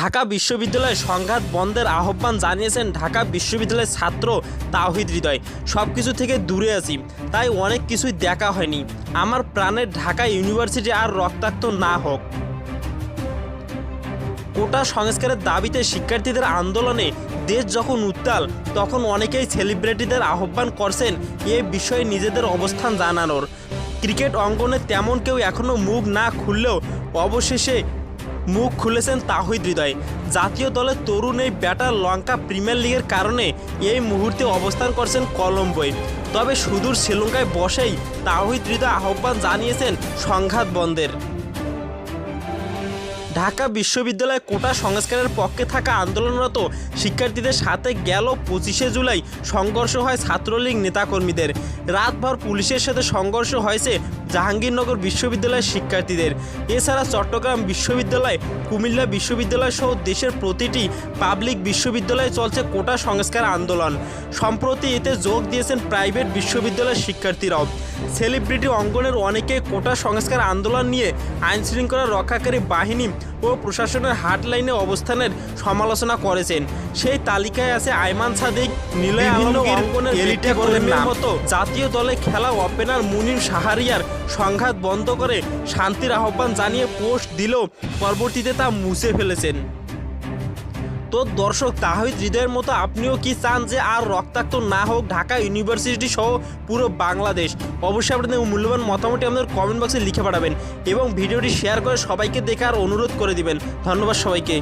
ঢাকা বিশ্ববিদ্যালয়ে সংঘাত বন্ধের আহ্বান জানিয়েছেন ঢাকা বিশ্ববিদ্যালয়ের ছাত্র তাওহিদ হৃদয়। সব কিছু থেকে দূরে আছি, তাই অনেক কিছুই দেখা হয়নি। আমার প্রাণের ঢাকা ইউনিভার্সিটি আর রক্তাক্ত না হোক। কোটা সংস্কারের দাবিতে শিক্ষার্থীদের আন্দোলনে দেশ যখন উত্তাল, তখন অনেকেই সেলিব্রিটিদের আহ্বান করছেন এ বিষয়ে নিজেদের অবস্থান জানানোর। ক্রিকেট অঙ্গনে তেমন কেউ এখনও মুখ না খুললেও অবশেষে মুখ খুলেছেন তাহিদ হৃদয়। জাতীয় দলের তরুণ এই ব্যাটার লঙ্কা প্রিমিয়ার লিগের কারণে এই মুহূর্তে অবস্থান করছেন কলম্বোয়। তবে সুদূর শ্রীলঙ্কায় বসেই তাহিদ হৃদয় আহ্বান জানিয়েছেন সংঘাত বন্ধের। ঢাকা বিশ্ববিদ্যালয়ে কোটা সংস্কারের পক্ষে থাকা আন্দোলনরত শিক্ষার্থীদের সাথে গেল পঁচিশে জুলাই। সংঘর্ষ হয় ছাত্রলীগ নেতাকর্মীদের। রাতভর পুলিশের সাথে সংঘর্ষ হয়েছে জাহাঙ্গীরনগর বিশ্ববিদ্যালয়ের শিক্ষার্থীদের। এছাড়া চট্টগ্রাম বিশ্ববিদ্যালয়, কুমিল্লা বিশ্ববিদ্যালয় সহ দেশের প্রতিটি পাবলিক বিশ্ববিদ্যালয়ে চলছে কোটা সংস্কার আন্দোলন। সম্প্রতি এতে যোগ দিয়েছেন প্রাইভেট বিশ্ববিদ্যালয়ের শিক্ষার্থীরাও। সেলিব্রিটি অঙ্গনের অনেকে কোটা সংস্কার আন্দোলন নিয়ে আইনশৃঙ্খলা রক্ষাকারী বাহিনী ও প্রশাসনের হাটলাইনে অবস্থানের সমালোচনা করেছেন সেই তালিকায় আছে আইমান সাদিক নিলয় আলমগীর। মতো জাতীয় দলে খেলা ওপেনার মুনির সাহারিয়ার সংঘাত বন্ধ করে শান্তির আহ্বান জানিয়ে পোস্ট দিলেও পরবর্তীতে তা মুছে ফেলেছেন তো দর্শক তাহিদ হৃদয়ের মতো আপনিও কি চান যে আর রক্তাক্ত না হোক ঢাকা ইউনিভার্সিটি সহ পুরো বাংলাদেশ? অবশ্যই আপনাদের মূল্যবান মতামতটি আমাদের কমেন্ট বক্সে লিখে পাঠাবেন এবং ভিডিওটি শেয়ার করে সবাইকে দেখার অনুরোধ করে দিবেন। ধন্যবাদ সবাইকে।